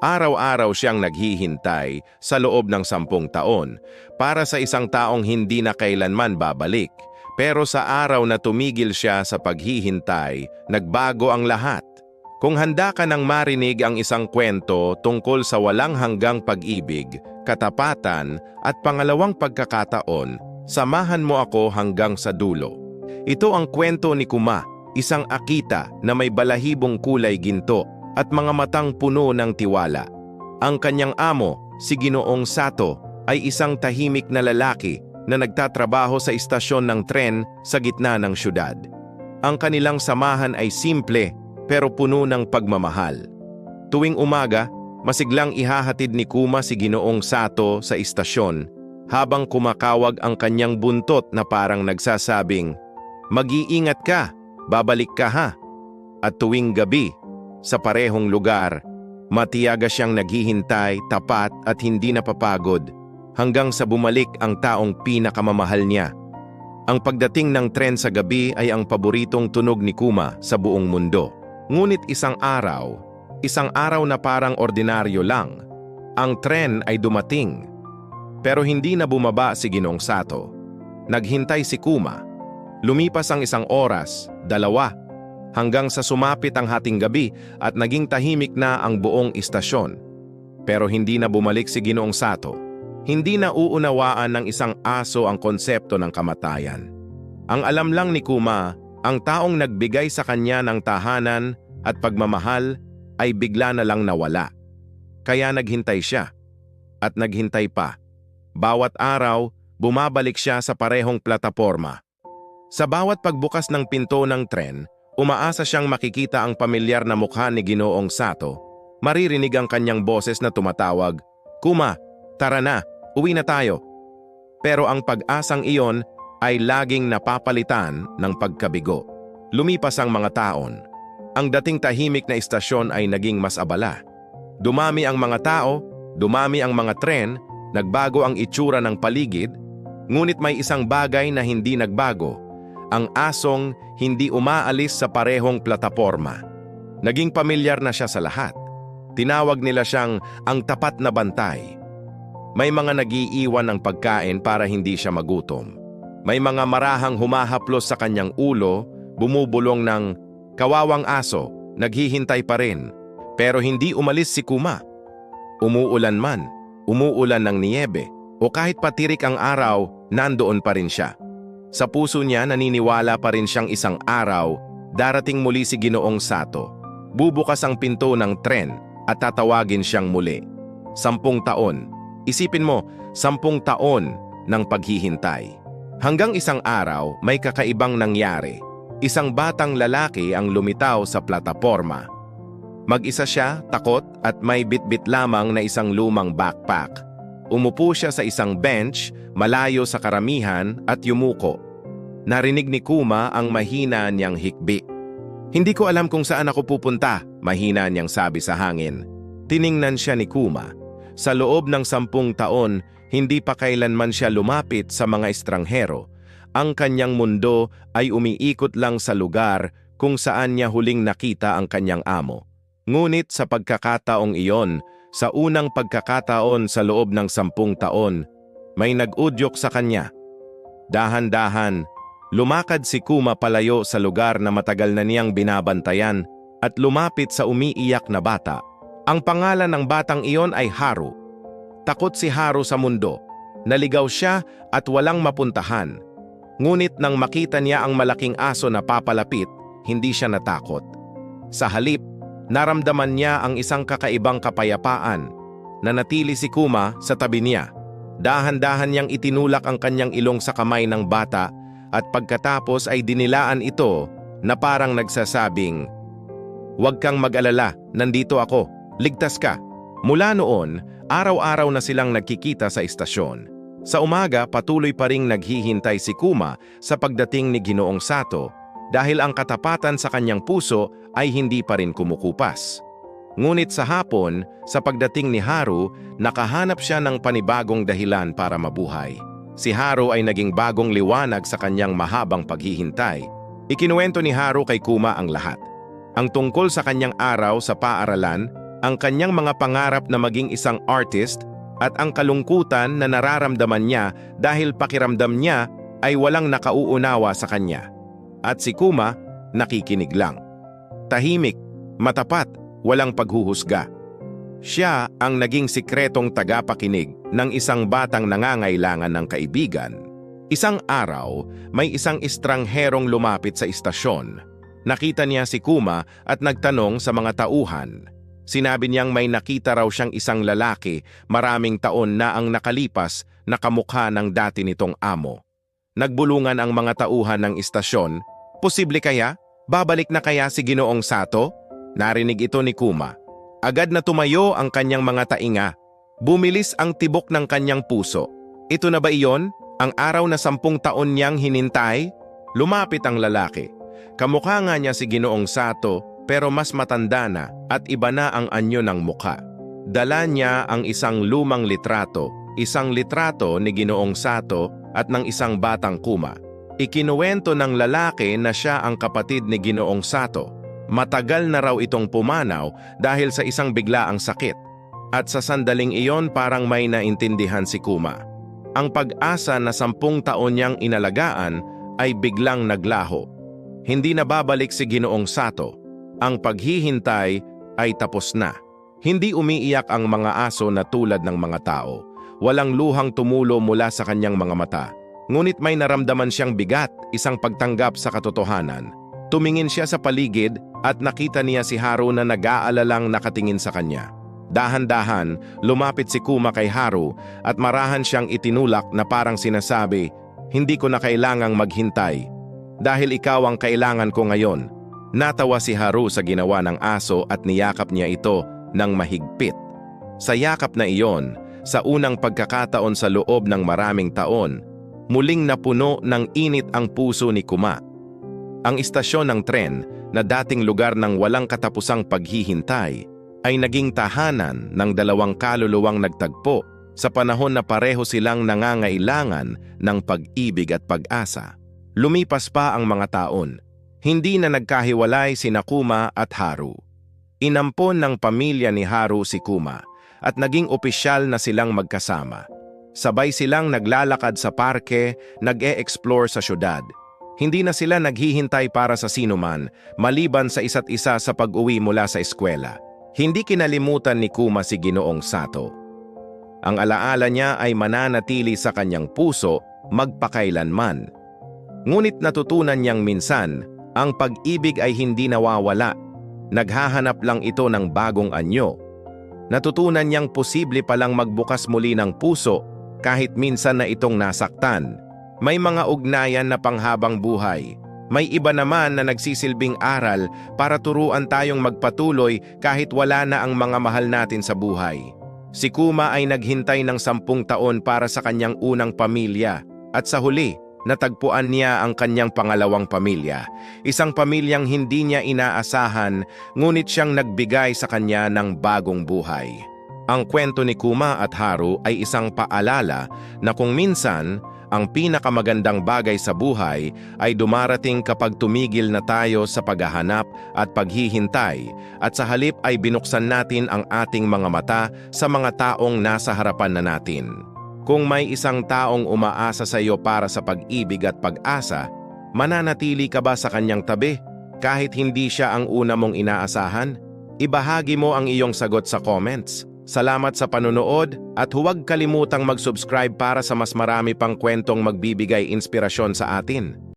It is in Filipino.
Araw-araw siyang naghihintay sa loob ng sampung taon para sa isang taong hindi na kailanman babalik. Pero sa araw na tumigil siya sa paghihintay, nagbago ang lahat. Kung handa ka nang marinig ang isang kwento tungkol sa walang hanggang pag-ibig, katapatan at pangalawang pagkakataon, samahan mo ako hanggang sa dulo. Ito ang kwento ni Kuma, isang akita na may balahibong kulay ginto at mga matang puno ng tiwala. Ang kanyang amo, si Ginoong Sato, ay isang tahimik na lalaki na nagtatrabaho sa istasyon ng tren sa gitna ng syudad. Ang kanilang samahan ay simple pero puno ng pagmamahal. Tuwing umaga, masiglang ihahatid ni Kuma si Ginoong Sato sa istasyon habang kumakawag ang kanyang buntot na parang nagsasabing, Mag-iingat ka, babalik ka ha. At tuwing gabi, sa parehong lugar, matiyaga siyang naghihintay, tapat at hindi napapagod hanggang sa bumalik ang taong pinakamamahal niya. Ang pagdating ng tren sa gabi ay ang paboritong tunog ni Kuma sa buong mundo. Ngunit isang araw, isang araw na parang ordinaryo lang, ang tren ay dumating. Pero hindi na bumaba si Ginong Sato. Naghintay si Kuma. Lumipas ang isang oras, dalawa, hanggang sa sumapit ang hating gabi at naging tahimik na ang buong istasyon. Pero hindi na bumalik si Ginoong Sato. Hindi na uunawaan ng isang aso ang konsepto ng kamatayan. Ang alam lang ni Kuma, ang taong nagbigay sa kanya ng tahanan at pagmamahal ay bigla na lang nawala. Kaya naghintay siya. At naghintay pa. Bawat araw, bumabalik siya sa parehong plataporma. Sa bawat pagbukas ng pinto ng tren, umaasa siyang makikita ang pamilyar na mukha ni Ginoong Sato. Maririnig ang kanyang boses na tumatawag, Kuma, tara na, uwi na tayo. Pero ang pag-asang iyon ay laging napapalitan ng pagkabigo. Lumipas ang mga taon. Ang dating tahimik na istasyon ay naging mas abala. Dumami ang mga tao, dumami ang mga tren, nagbago ang itsura ng paligid, ngunit may isang bagay na hindi nagbago ang asong hindi umaalis sa parehong plataporma. Naging pamilyar na siya sa lahat. Tinawag nila siyang ang tapat na bantay. May mga nagiiwan ng pagkain para hindi siya magutom. May mga marahang humahaplos sa kanyang ulo, bumubulong ng kawawang aso, naghihintay pa rin. Pero hindi umalis si Kuma. Umuulan man, umuulan ng niyebe, o kahit patirik ang araw, nandoon pa rin siya. Sa puso niya naniniwala pa rin siyang isang araw, darating muli si Ginoong Sato. Bubukas ang pinto ng tren at tatawagin siyang muli. Sampung taon. Isipin mo, sampung taon ng paghihintay. Hanggang isang araw, may kakaibang nangyari. Isang batang lalaki ang lumitaw sa plataporma. Mag-isa siya, takot at may bitbit lamang na isang lumang backpack. Umupo siya sa isang bench, malayo sa karamihan at yumuko. Narinig ni Kuma ang mahina niyang hikbi. Hindi ko alam kung saan ako pupunta, mahina niyang sabi sa hangin. Tiningnan siya ni Kuma. Sa loob ng sampung taon, hindi pa kailanman siya lumapit sa mga estranghero. Ang kanyang mundo ay umiikot lang sa lugar kung saan niya huling nakita ang kanyang amo. Ngunit sa pagkakataong iyon, sa unang pagkakataon sa loob ng sampung taon, may nag-udyok sa kanya. Dahan-dahan, lumakad si Kuma palayo sa lugar na matagal na niyang binabantayan at lumapit sa umiiyak na bata. Ang pangalan ng batang iyon ay Haru. Takot si Haru sa mundo. Naligaw siya at walang mapuntahan. Ngunit nang makita niya ang malaking aso na papalapit, hindi siya natakot. Sa halip, naramdaman niya ang isang kakaibang kapayapaan. Nanatili si Kuma sa tabi niya. Dahan-dahan niyang itinulak ang kanyang ilong sa kamay ng bata at pagkatapos ay dinilaan ito na parang nagsasabing, Huwag kang mag-alala, nandito ako, ligtas ka. Mula noon, araw-araw na silang nagkikita sa istasyon. Sa umaga, patuloy pa ring naghihintay si Kuma sa pagdating ni Ginoong Sato dahil ang katapatan sa kanyang puso ay hindi pa rin kumukupas. Ngunit sa hapon, sa pagdating ni Haru, nakahanap siya ng panibagong dahilan para mabuhay. Si Haru ay naging bagong liwanag sa kanyang mahabang paghihintay. Ikinuwento ni Haru kay Kuma ang lahat. Ang tungkol sa kanyang araw sa paaralan, ang kanyang mga pangarap na maging isang artist at ang kalungkutan na nararamdaman niya dahil pakiramdam niya ay walang nakauunawa sa kanya. At si Kuma, nakikinig lang. Tahimik, matapat, walang paghuhusga. Siya ang naging sikretong tagapakinig ng isang batang nangangailangan ng kaibigan. Isang araw, may isang estrangherong lumapit sa istasyon. Nakita niya si Kuma at nagtanong sa mga tauhan. Sinabi niyang may nakita raw siyang isang lalaki maraming taon na ang nakalipas na kamukha ng dati nitong amo. Nagbulungan ang mga tauhan ng istasyon. Posible kaya? Babalik na kaya si Ginoong Sato? Narinig ito ni Kuma. Agad na tumayo ang kanyang mga tainga. Bumilis ang tibok ng kanyang puso. Ito na ba iyon? Ang araw na sampung taon niyang hinintay? Lumapit ang lalaki. Kamukha nga niya si Ginoong Sato pero mas matanda na at iba na ang anyo ng mukha. Dala niya ang isang lumang litrato, isang litrato ni Ginoong Sato at ng isang batang kuma. Ikinuwento ng lalaki na siya ang kapatid ni Ginoong Sato. Matagal na raw itong pumanaw dahil sa isang biglaang sakit. At sa sandaling iyon parang may naintindihan si Kuma. Ang pag-asa na sampung taon niyang inalagaan ay biglang naglaho. Hindi na babalik si Ginoong Sato. Ang paghihintay ay tapos na. Hindi umiiyak ang mga aso na tulad ng mga tao. Walang luhang tumulo mula sa kanyang mga mata. Ngunit may naramdaman siyang bigat, isang pagtanggap sa katotohanan. Tumingin siya sa paligid at nakita niya si Haru na nag-aalalang nakatingin sa kanya. Dahan-dahan, lumapit si Kuma kay Haru at marahan siyang itinulak na parang sinasabi, Hindi ko na kailangang maghintay. Dahil ikaw ang kailangan ko ngayon. Natawa si Haru sa ginawa ng aso at niyakap niya ito ng mahigpit. Sa yakap na iyon, sa unang pagkakataon sa loob ng maraming taon, muling napuno ng init ang puso ni Kuma. Ang istasyon ng tren na dating lugar ng walang katapusang paghihintay ay naging tahanan ng dalawang kaluluwang nagtagpo sa panahon na pareho silang nangangailangan ng pag-ibig at pag-asa. Lumipas pa ang mga taon. Hindi na nagkahiwalay si Nakuma at Haru. Inampon ng pamilya ni Haru si Kuma at naging opisyal na silang magkasama. Sabay silang naglalakad sa parke, nag-e-explore sa syudad. Hindi na sila naghihintay para sa sinuman, maliban sa isa't isa sa pag-uwi mula sa eskwela. Hindi kinalimutan ni Kuma si Ginoong Sato. Ang alaala niya ay mananatili sa kanyang puso magpakailanman. Ngunit natutunan niyang minsan, ang pag-ibig ay hindi nawawala. Naghahanap lang ito ng bagong anyo. Natutunan niyang posible palang magbukas muli ng puso kahit minsan na itong nasaktan. May mga ugnayan na panghabang buhay. May iba naman na nagsisilbing aral para turuan tayong magpatuloy kahit wala na ang mga mahal natin sa buhay. Si Kuma ay naghintay ng sampung taon para sa kanyang unang pamilya at sa huli, natagpuan niya ang kanyang pangalawang pamilya. Isang pamilyang hindi niya inaasahan ngunit siyang nagbigay sa kanya ng bagong buhay. Ang kwento ni Kuma at Haru ay isang paalala na kung minsan, ang pinakamagandang bagay sa buhay ay dumarating kapag tumigil na tayo sa paghahanap at paghihintay at sa halip ay binuksan natin ang ating mga mata sa mga taong nasa harapan na natin. Kung may isang taong umaasa sa iyo para sa pag-ibig at pag-asa, mananatili ka ba sa kanyang tabi kahit hindi siya ang una mong inaasahan? Ibahagi mo ang iyong sagot sa comments. Salamat sa panonood at huwag kalimutang mag-subscribe para sa mas marami pang kwentong magbibigay inspirasyon sa atin.